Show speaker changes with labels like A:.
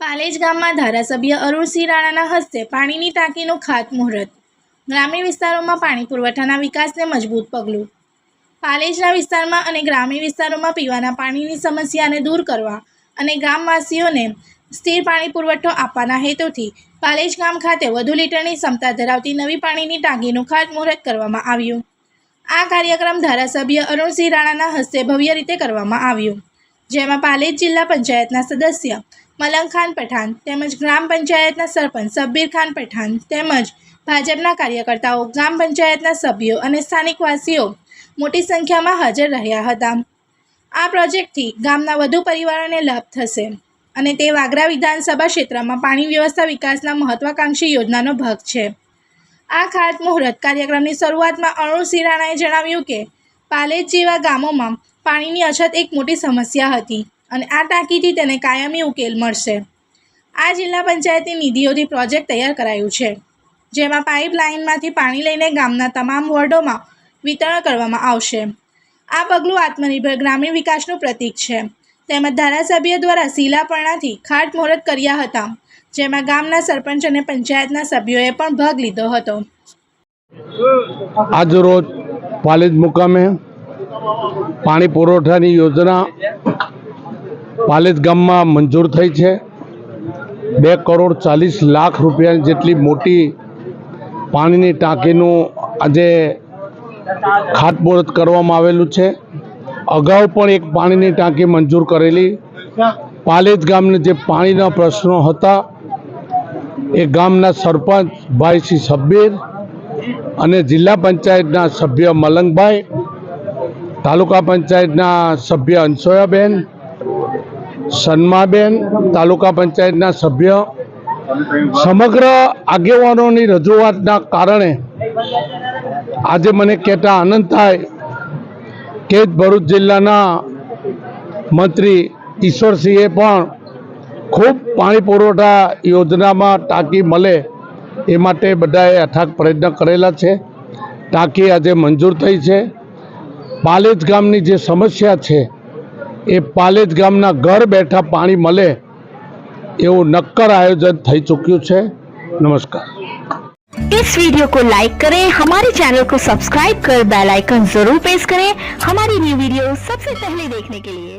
A: પાલેજ ગામમાં ધારાસભ્ય અરુણસિંહ રાણાના હસ્તે પાણીની ટાંકીનું ખાતમુહૂર્ત ગ્રામીણ વિસ્તારોમાં પાણી પુરવઠાના વિકાસને મજબૂત પગલું. પાલેજના વિસ્તારમાં અને ગ્રામીણ વિસ્તારોમાં પીવાના પાણીની સમસ્યાને દૂર કરવા અને ગામવાસીઓને સ્થિર પાણી પુરવઠો આપવાના હેતુથી પાલેજ ગામ ખાતે વધુ લીટરની ક્ષમતા ધરાવતી નવી પાણીની ટાંકીનું ખાતમુહૂર્ત કરવામાં આવ્યું. આ કાર્યક્રમ ધારાસભ્ય અરુણસિંહ રાણાના હસ્તે ભવ્ય રીતે કરવામાં આવ્યું. જેમાં પાલેજ જિલ્લા પંચાયતના સદસ્ય મલંગ ખાન પઠાણ તેમજ ગ્રામ પંચાયતના સરપંચ સબ્બીર ખાન પઠાણ તેમજ ભાજપના કાર્યકર્તાઓ, ગ્રામ પંચાયતના સભ્યો અને સ્થાનિકવાસીઓ મોટી સંખ્યામાં હાજર રહ્યા હતા. આ પ્રોજેક્ટથી ગામના વધુ પરિવારોને લાભ થશે અને તે વાગરા વિધાનસભા ક્ષેત્રમાં પાણી વ્યવસ્થા વિકાસના મહત્વાકાંક્ષી યોજનાનો ભાગ છે. આ ખાતમુહૂર્ત કાર્યક્રમની શરૂઆતમાં અરુણ સિરાણાએ જણાવ્યું કે, પાલેજ જેવા ગામોમાં પાણીની અછત એક મોટી સમસ્યા હતી. અને આ ટાંકીથી તેને કાયમી ઉકેલ મળશે. આ જિલ્લા પંચાયતની નિધિઓથી પ્રોજેક્ટ તૈયાર કરાયું છે, જેમાં પાઇપલાઇનમાંથી પાણી લઈને ગામના તમામ વોર્ડોમાં વિતરણ કરવામાં આવશે. આ પગલું આત્મનિર્ભર ગ્રામીણ વિકાસનું પ્રતીક છે. તેમજ ધારાસભ્ય દ્વારા શિલાપરણાથી ખાતમુહૂર્ત કર્યા હતા, જેમાં ગામના સરપંચ અને પંચાયતના સભ્યોએ પણ ભાગ લીધો હતો.
B: આજરોજ પાલેજ મુકામે પાણી પુરવઠાની યોજના પાલેજ ગામમાં મંજૂર થઈ છે. બે કરોડ ચાલીસ લાખ રૂપિયા જેટલી મોટી પાણીની ટાંકીનું આજે ખાતમુહૂર્ત કરવામાં આવેલું છે. અગાઉ પણ એક પાણીની ટાંકી મંજૂર કરેલી. પાલેજ ગામને જે પાણીના પ્રશ્નો હતા, એ ગામના સરપંચ ભાઈ શ્રી સબ્બીર અને જિલ્લા પંચાયતના સભ્ય મલંગભાઈ, તાલુકા પંચાયતના સભ્ય અંશોયાબેન સન્માબેન તાલુકા પંચાયતના સભ્ય. સમગ્ર આગેવાનોની રજૂઆતના કારણે આજે મને કહેતા આનંદ થાય કે ભરૂચ જિલ્લાના મંત્રી ઈશ્વરસિંહે પણ ખૂબ પાણી પુરવઠા યોજનામાં ટાંકી મળે એ માટે બધાએ અથાગ પ્રયત્ન કરેલા છે. ટાંકી આજે મંજૂર થઈ છે. પાલેજ ગામની જે સમસ્યા છે એ પાલેજ ગામના ઘર બેઠા પાણી મળે એવું નક્કર આયોજન થઈ ચૂક્યું છે નમસ્કાર
C: इस वीडियो को लाइक करें हमारे चैनल को सब्सक्राइब कर बेल आइकन जरूर प्रेस करें हमारी न्यू वीडियो सबसे पहले देखने के लिए